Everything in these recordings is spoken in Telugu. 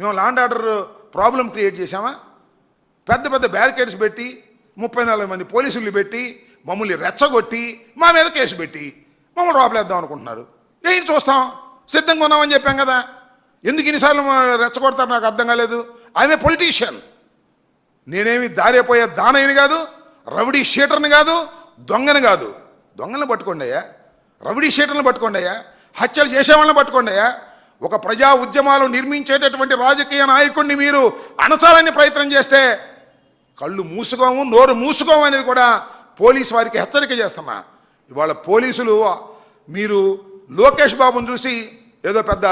మేము లాండ్ ఆర్డర్ ప్రాబ్లం క్రియేట్ చేశామా? పెద్ద పెద్ద బ్యారికేడ్స్ పెట్టి ముప్పై నలభై మంది పోలీసులు పెట్టి మమ్మల్ని రెచ్చగొట్టి మా మీద కేసు పెట్టి మమ్మల్ని లోపలేద్దాం అనుకుంటున్నారు. ఏంటి చూస్తాం? సిద్ధంగా ఉన్నామని చెప్పాం కదా. ఎందుకు ఇన్నిసార్లు రెచ్చగొడతారు నాకు అర్థం కాలేదు. ఆమె పొలిటీషియన్ నేనేమి దారిపోయే దానయ్యని కాదు రౌడీ షీటర్ని కాదు దొంగని కాదు. దొంగలను పట్టుకోండి అయ్యా. రౌడీ షీటర్ని పట్టుకోండి అయ్యా. హత్యలు చేసేవాళ్ళని పట్టుకోండి అయ్యా. ఒక ప్రజా ఉద్యమాలు నిర్మించేటటువంటి రాజకీయ నాయకుడిని మీరు అణచాలని ప్రయత్నం చేస్తే కళ్ళు మూసుకోము నోరు మూసుకోము అనేది కూడా పోలీసు వారికి హెచ్చరిక చేస్తున్నా. ఇవాళ పోలీసులు మీరు లోకేష్ బాబుని చూసి ఏదో పెద్ద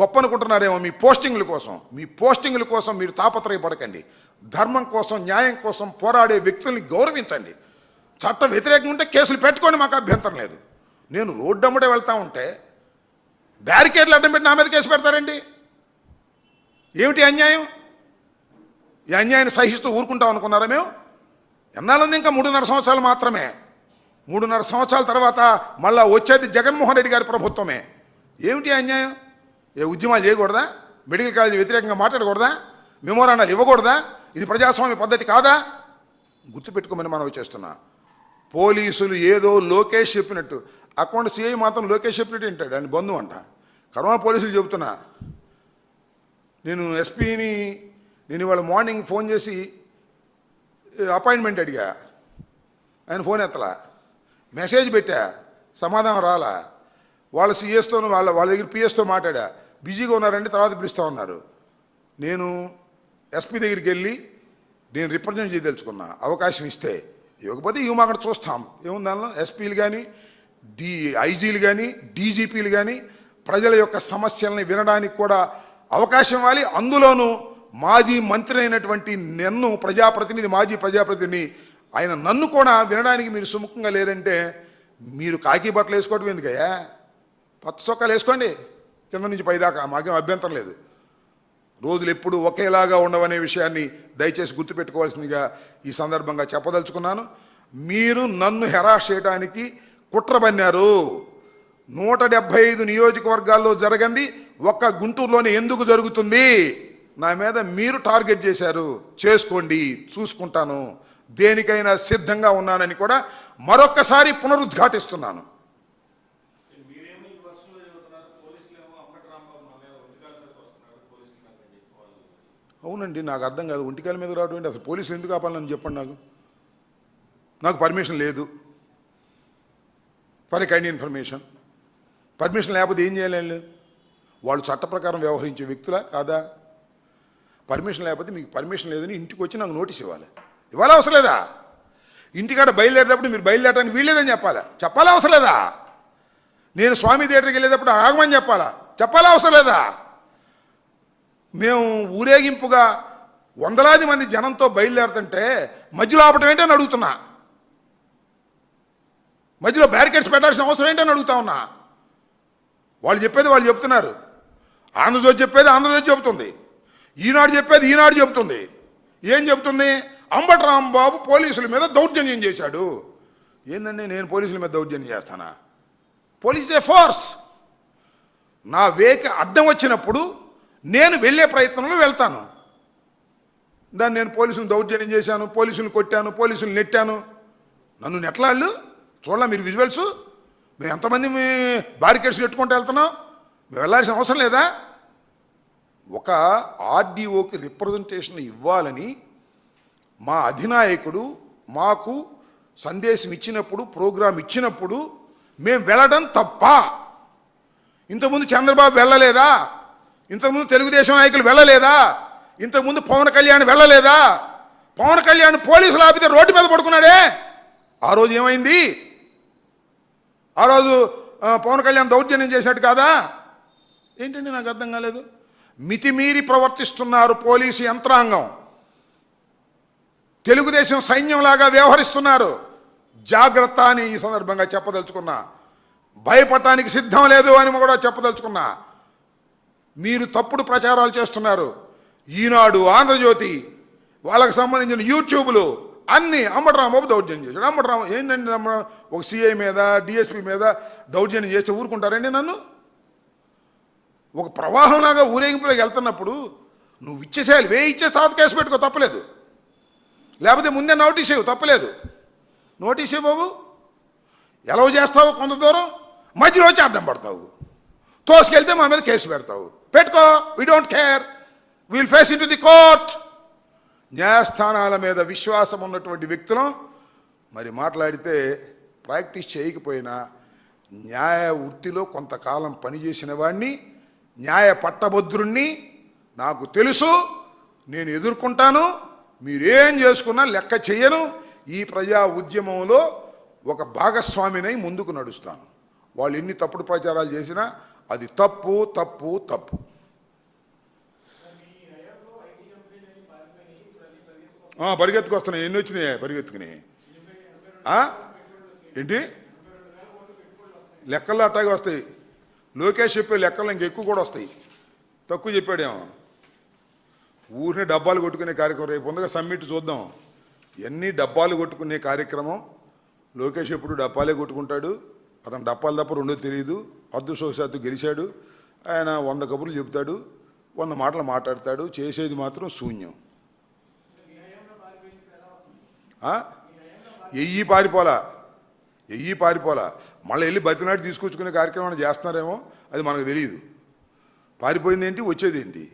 గొప్ప అనుకుంటున్నారేమో మీ పోస్టింగ్ల కోసం. మీ పోస్టింగ్ల కోసం మీరు తాపత్రయపడకండి. ధర్మం కోసం న్యాయం కోసం పోరాడే వ్యక్తుల్ని గౌరవించండి. చట్ట వ్యతిరేకంగా ఉంటే కేసులు పెట్టుకొని మాకు అభ్యంతరం లేదు. నేను రోడ్డు అమ్మడే వెళ్తా ఉంటే బ్యారికేడ్లు అడ్డం పెట్టి నా మీద కేసు పెడతారండి? ఏమిటి అన్యాయం? ఈ అన్యాయాన్ని సహిస్తూ ఊరుకుంటాం అనుకున్నారా మేము? ఎన్నాళ్ళంది ఇంకా మూడున్నర సంవత్సరాలు మాత్రమే. మూడున్నర సంవత్సరాల తర్వాత మళ్ళా వచ్చేది జగన్మోహన్ రెడ్డి గారి ప్రభుత్వమే. ఏమిటి అన్యాయం? ఏ ఉద్యమాలు చేయకూడదా? మెడికల్ కాలేజీ వ్యతిరేకంగా మాట్లాడకూడదా? మెమోరాండాలు ఇవ్వకూడదా? ఇది ప్రజాస్వామ్య పద్ధతి కాదా? గుర్తుపెట్టుకోమని మనం చేస్తున్నా. పోలీసులు ఏదో లోకేష్ చెప్పినట్టు అకౌంట్ సిఐ మాత్రం లోకేష్ చెప్పినట్టు వింటాడు. ఆయన బంధువు అంట. కడమ పోలీసులు చెబుతున్నా నేను ఎస్పీని నేను ఇవాళ మార్నింగ్ ఫోన్ చేసి అపాయింట్మెంట్ అడిగా. ఆయన ఫోన్ ఎత్తలా. మెసేజ్ పెట్టా సమాధానం రాలా. వాళ్ళ సిఎస్తో వాళ్ళ వాళ్ళ దగ్గర పిఎస్తో మాట్లాడా. బిజీగా ఉన్నారండి తర్వాత పిలుస్తూ ఉన్నారు నేను ఎస్పీ దగ్గరికి వెళ్ళి నేను రిప్రజెంట్ చేయదలుచుకున్నా. అవకాశం ఇస్తే. ఇవ్వకపోతే ఇవి అక్కడ చూస్తాం. ఏముంది దానిలో? ఎస్పీలు కానీ డి ఐజీలు కానీ డీజీపీలు కానీ ప్రజల యొక్క సమస్యల్ని వినడానికి కూడా అవకాశం ఇవ్వాలి. అందులోనూ మాజీ మంత్రి అయినటువంటి నన్ను ప్రజాప్రతినిధి మాజీ ప్రజాప్రతినిధిని ఆయన నన్ను కూడా వినడానికి మీరు సుముఖంగా లేరంటే మీరు కాకి బట్టలు వేసుకోవడం ఎందుకయ్యా? పచ్చ చొక్కాలు వేసుకోండి. కింద నుంచి పైదాకా మాకేం అభ్యంతరం లేదు. రోజులు ఎప్పుడు ఒకేలాగా ఉండవనే విషయాన్ని దయచేసి గుర్తుపెట్టుకోవాల్సిందిగా ఈ సందర్భంగా చెప్పదలుచుకున్నాను. మీరు నన్ను హెరాస్ చేయడానికి కుట్ర పన్నారు. నూట డెబ్భై ఐదు నియోజకవర్గాల్లో జరగంది. ఒక్క గుంటూరులోనే ఎందుకు జరుగుతుంది? నా మీద మీరు టార్గెట్ చేశారు. చేసుకోండి చూసుకుంటాను. దేనికైనా సిద్ధంగా ఉన్నానని కూడా మరొక్కసారి పునరుద్ఘాటిస్తున్నాను. అవునండి నాకు అర్థం కాదు. ఒంటికాల మీద రావడం అసలు పోలీసులు ఎందుకు ఆపాలని చెప్పండి నాకు? నాకు పర్మిషన్ లేదు. For a kind information. Permission లేకపోతే ఏం చేయలేదు వాళ్ళు? వాళ్ళు చట్ట ప్రకారం వ్యవహరించే వ్యక్తులా కాదా? పర్మిషన్ లేకపోతే మీకు పర్మిషన్ లేదని ఇంటికి వచ్చి నాకు నోటీస్ ఇవ్వాలి. ఇవ్వాలి అవసరం లేదా? ఇంటికాడ బయలుదేరేటప్పుడు మీరు బయలుదేరడానికి వీల్లేదని చెప్పాలా? చెప్పాలా అవసరం లేదా? నేను స్వామి థియేటర్కి వెళ్ళేటప్పుడు ఆగమని చెప్పాలా? చెప్పాలా అవసరం లేదా? మేము ఊరేగింపుగా వందలాది మంది జనంతో బయలుదేరుతుంటే మధ్యలో ఆపటం ఏంటని అడుగుతున్నా. మధ్యలో బ్యారికేడ్స్ పెట్టాల్సిన అవసరం ఏంటని అడుగుతా ఉన్నా. వాళ్ళు చెప్పేది వాళ్ళు చెప్తున్నారు. ఆంధ్రజ్యోతి చెప్పేది ఆంధ్రజ్యోతి చెబుతుంది. ఈనాడు చెప్పేది ఈనాడు చెబుతుంది. ఏం చెబుతుంది? అంబటి రాంబాబు పోలీసుల మీద దౌర్జన్యం చేశాడు. ఏందండి నేను పోలీసుల మీద దౌర్జన్యం చేస్తానా? Police a force. నా వేక అడ్డం వచ్చినప్పుడు నేను వెళ్ళే ప్రయత్నంలో వెళ్తాను. దాన్ని నేను పోలీసులు దౌర్జన్యం చేశాను పోలీసులు కొట్టాను పోలీసులు నెట్టాను. నన్ను నెట్లాళ్ళు. చూడాల మీరు విజువల్స్? మేము ఎంతమంది మీ బారికేడ్స్ పెట్టుకుంటూ వెళ్తున్నాం? మేము వెళ్ళాల్సిన అవసరం లేదా? ఒక ఆర్డీఓకి రిప్రజెంటేషన్ ఇవ్వాలని మా అధినాయకుడు మాకు సందేశం ఇచ్చినప్పుడు ప్రోగ్రాం ఇచ్చినప్పుడు మేము వెళ్ళడం తప్ప. ఇంతకుముందు చంద్రబాబు వెళ్ళలేదా? ఇంతకుముందు తెలుగుదేశం నాయకులు వెళ్ళలేదా? ఇంతకుముందు పవన్ కళ్యాణ్ వెళ్ళలేదా? పవన్ కళ్యాణ్ పోలీసులు ఆపితే రోడ్డు మీద పడుకున్నాడే? ఆ రోజు ఏమైంది? ఆ రోజు పవన్ కళ్యాణ్ దౌర్జన్యం చేశాడు కాదా? ఏంటండి నాకు అర్థం కాలేదు? మితిమీరి ప్రవర్తిస్తున్నారు పోలీసు యంత్రాంగం. తెలుగుదేశం సైన్యంలాగా వ్యవహరిస్తున్నారు. జాగ్రత్త అని ఈ సందర్భంగా చెప్పదలుచుకున్నా. భయపడటానికి సిద్ధం లేదు అని కూడా చెప్పదలుచుకున్నా. మీరు తప్పుడు ప్రచారాలు చేస్తున్నారు. ఈనాడు ఆంధ్రజ్యోతి వాళ్ళకి సంబంధించిన యూట్యూబ్లు అన్నీ అమ్మటరాంబాబు దౌర్జన్యం చేశాడు. అమ్మటరామ ఏంటండి అమ్మ ఒక సిఐ మీద డిఎస్పి మీద దౌర్జన్యం చేస్తే ఊరుకుంటారండి నన్ను? ఒక ప్రవాహంలాగా ఊరేగింపులోకి వెళ్తున్నప్పుడు నువ్వు ఇచ్చేసేయాలి వే ఇచ్చే తర్వాత కేసు పెట్టుకో తప్పలేదు. లేకపోతే ముందే నోటీస్ ఇవ్వు తప్పలేదు. నోటీస్ ఇవ్వు బాబు. ఎలా చేస్తావు కొంత దూరం మధ్యలో వచ్చి అడ్డం పడతావు. తోసుకెళ్తే మా మీద కేసు పెడతావు. పెట్టుకో we don't care will face into the court న్యాయస్థానాల మీద విశ్వాసం ఉన్నటువంటి వ్యక్తులం మరి మాట్లాడితే ప్రాక్టీస్ చేయకపోయినా న్యాయ వృత్తిలో కొంతకాలం పనిచేసిన వాడిని న్యాయ పట్టభద్రుణ్ణి నాకు తెలుసు నేను ఎదుర్కొంటాను మీరేం చేసుకున్నా లెక్క చెయ్యను ఈ ప్రజా ఉద్యమంలో ఒక భాగస్వామినై ముందుకు నడుస్తాను. వాళ్ళు ఎన్ని తప్పుడు ప్రచారాలు చేసినా అది తప్పు తప్పు తప్పు. పరిగెత్తుకొస్తున్నాయి. ఎన్ని వచ్చినాయి? పరిగెత్తుకుని. ఏంటి? లెక్కలు అట్టాగే వస్తాయి. లోకేష్ చెప్పే లెక్కలు ఇంకెక్కువ కూడా వస్తాయి. తక్కువ చెప్పాడేమో. ఊరిని డబ్బాలు కొట్టుకునే కార్యక్రమం రేపు ఉందగా సమ్మిట్ చూద్దాం. ఎన్ని డబ్బాలు కొట్టుకునే కార్యక్రమం? లోకేష్ ఎప్పుడు డబ్బాలే కొట్టుకుంటాడు. అతను డబ్బాలు తప్ప రెండో తెలియదు అదృష్టవశాత్తు గెలిచాడు. ఆయన వంద కబుర్లు చెబుతాడు. వంద మాటలు మాట్లాడతాడు. చేసేది మాత్రం శూన్యం. ఎయ్యి పారిపోలా ఎయ్యి పారిపోలా. మళ్ళీ వెళ్ళి బతినాటి తీసుకొచ్చుకునే కార్యక్రమం చేస్తున్నారేమో అది మనకు తెలియదు. పారిపోయింది ఏంటి వచ్చేది ఏంటి